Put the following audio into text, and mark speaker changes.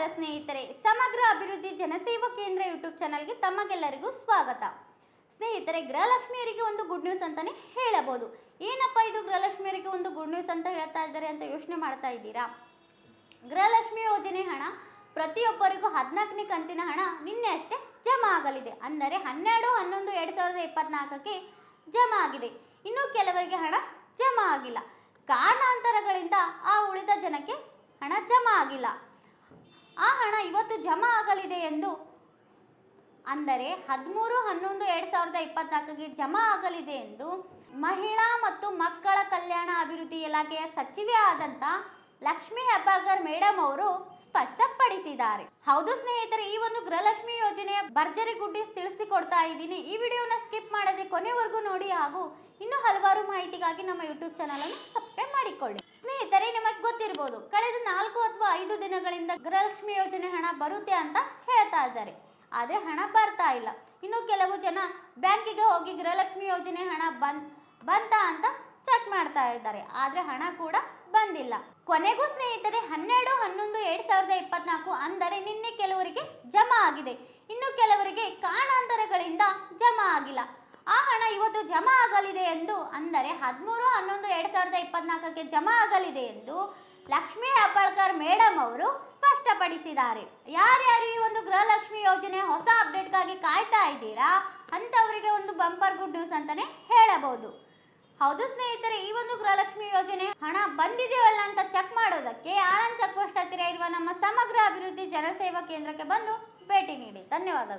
Speaker 1: ನಮಸ್ಕಾರ ಸ್ನೇಹಿತರೆ, ಸಮಗ್ರ ಅಭಿವೃದ್ಧಿ ಜನಸೇವಾ ಕೇಂದ್ರ ಯೂಟ್ಯೂಬ್ ಚಾನಲ್ಗೆ ತಮಗೆಲ್ಲರಿಗೂ ಸ್ವಾಗತ. ಸ್ನೇಹಿತರೆ, ಗೃಹಲಕ್ಷ್ಮಿಯರಿಗೆ ಒಂದು ಗುಡ್ ನ್ಯೂಸ್ ಅಂತಾನೆ ಹೇಳಬಹುದು. ಏನಪ್ಪ ಇದು ಗೃಹಲಕ್ಷ್ಮಿಯರಿಗೆ ಒಂದು ಗುಡ್ ನ್ಯೂಸ್ ಅಂತ ಹೇಳ್ತಾ ಇದ್ದಾರೆ ಅಂತ ಯೋಚನೆ ಮಾಡ್ತಾ ಇದ್ದೀರಾ? ಗೃಹಲಕ್ಷ್ಮಿ ಯೋಜನೆ ಹಣ, ಪ್ರತಿಯೊಬ್ಬರಿಗೂ ಹದಿನಾಲ್ಕನೇ ಕಂತಿನ ಹಣ ನಿನ್ನೆ ಅಷ್ಟೇ ಜಮಾ ಆಗಲಿದೆ. ಅಂದರೆ ಹನ್ನೆರಡು, ಹನ್ನೊಂದು, ಎರಡು ಸಾವಿರದ ಇಪ್ಪತ್ನಾಲ್ಕಕ್ಕೆ ಜಮಾ ಆಗಿದೆ. ಇನ್ನೂ ಕೆಲವರಿಗೆ ಹಣ ಜಮಾ ಆಗಿಲ್ಲ. ಕಾರಣಾಂತರಗಳಿಂದ ಆ ಉಳಿದ ಜನಕ್ಕೆ ಹಣ ಜಮಾ ಆಗಿಲ್ಲ. ಆ ಹಣ ಇವತ್ತು ಜಮಾ ಆಗಲಿದೆ ಎಂದು ಅಂದರೆ ಹದಿಮೂರು, ಹನ್ನೊಂದು, ಎರಡು ಸಾವಿರದ ಇಪ್ಪತ್ನಾಲ್ಕಕ್ಕೆ ಜಮಾ ಆಗಲಿದೆ ಎಂದು ಮಹಿಳಾ ಮತ್ತು ಮಕ್ಕಳ ಕಲ್ಯಾಣ ಅಭಿವೃದ್ಧಿ ಇಲಾಖೆಯ ಸಚಿವೆ ಆದಂತ ಲಕ್ಷ್ಮಿ ಹೆಬ್ಬಾಳ್ಕರ್ ಮೇಡಮ್ ಅವರು ಸ್ಪಷ್ಟಪಡಿಸಿದ್ದಾರೆ. ಹೌದು ಸ್ನೇಹಿತರೆ, ಈ ಒಂದು ಗೃಹಲಕ್ಷ್ಮಿ ಯೋಜನೆಯ ಭರ್ಜರಿ ಗುಡ್ಡಿ ತಿಳಿಸಿಕೊಡ್ತಾ ಇದ್ದೀನಿ. ಈ ವಿಡಿಯೋನ ಸ್ಕಿಪ್ ಮಾಡದೆ ಕೊನೆವರೆಗೂ ನೋಡಿ ಹಾಗೂ ಇನ್ನೂ ಹಲವಾರು ಮಾಹಿತಿಗಾಗಿ ನಮ್ಮ ಯೂಟ್ಯೂಬ್ ಚಾನಲ್ ಅನ್ನು ಸಬ್ಸ್ಕ್ರೈಬ್ ಮಾಡಿಕೊಳ್ಳಿ. ಸ್ನೇಹಿತರೆ, ನಿಮಗೆ ಗೊತ್ತಿರ್ಬೋದು ಕಳೆದ ನಾಲ್ಕು ಅಥವಾ ಐದು ದಿನಗಳಿಂದ ಗೃಹಲಕ್ಷ್ಮಿ ಯೋಜನೆ ಹಣ ಬರುತ್ತೆ ಅಂತ ಹೇಳ್ತಾ ಇದ್ದಾರೆ. ಆದರೆ ಹಣ ಬರ್ತಾ ಇಲ್ಲ. ಇನ್ನು ಕೆಲವು ಜನ ಬ್ಯಾಂಕಿಗೆ ಹೋಗಿ ಗೃಹಲಕ್ಷ್ಮಿ ಯೋಜನೆ ಹಣ ಬಂದ್, ಬಂತ ಅಂತ ಚೆಕ್ ಮಾಡ್ತಾ ಇದ್ದಾರೆ. ಆದರೆ ಹಣ ಕೂಡ ಬಂದಿಲ್ಲ. ಕೊನೆಗೂ ಸ್ನೇಹಿತರೆ, ಹನ್ನೆರಡು, ಹನ್ನೊಂದು, ಎರಡ್ ಸಾವಿರದ ಇಪ್ಪತ್ನಾಲ್ಕು ಅಂದರೆ ನಿನ್ನೆ ಕೆಲವರಿಗೆ ಜಮಾ ಆಗಿದೆ. ಇನ್ನು ಕೆಲವರಿಗೆ ಕಾರಣಾಂತರಗಳಿಂದ ಜಮಾ ಆಗಿಲ್ಲ. ಆ ಹಣ ಇವತ್ತು ಜಮಾ ಆಗಲಿದೆ ಎಂದು ಅಂದರೆ ಹದಿಮೂರು, ಹನ್ನೊಂದು, ಎರಡ್ ಸಾವಿರದ ಇಪ್ಪತ್ನಾಲ್ಕಕ್ಕೆ ಜಮಾ ಆಗಲಿದೆ ಎಂದು ಲಕ್ಷ್ಮೀ ಹೆಬ್ಬಾಳ್ಕರ್ ಮೇಡಮ್ ಅವರು ಸ್ಪಷ್ಟಪಡಿಸಿದ್ದಾರೆ. ಯಾರ್ಯಾರು ಈ ಒಂದು ಗೃಹಲಕ್ಷ್ಮಿ ಯೋಜನೆ ಹೊಸ ಅಪ್ಡೇಟ್ಗಾಗಿ ಕಾಯ್ತಾ ಇದ್ದೀರಾ? ಅಂಥವರಿಗೆ ಒಂದು ಬಂಪರ್ ಗುಡ್ ನ್ಯೂಸ್ ಅಂತಾನೆ ಹೇಳಬಹುದು. ಹೌದು ಸ್ನೇಹಿತರೆ, ಈ ಒಂದು ಗೃಹಲಕ್ಷ್ಮಿ ಯೋಜನೆ ಹಣ ಬಂದಿದೆಯಲ್ಲ ಅಂತ ಚೆಕ್ ಮಾಡೋದಕ್ಕೆ ಆನಂದ್ ಚೆಕ್ ಪೋಸ್ಟ್ ಹತ್ತಿರ ಇರುವ ನಮ್ಮ ಸಮಗ್ರ ಅಭಿವೃದ್ಧಿ ಜನಸೇವಾ ಕೇಂದ್ರಕ್ಕೆ ಬಂದು ಭೇಟಿ ನೀಡಿ. ಧನ್ಯವಾದಗಳು.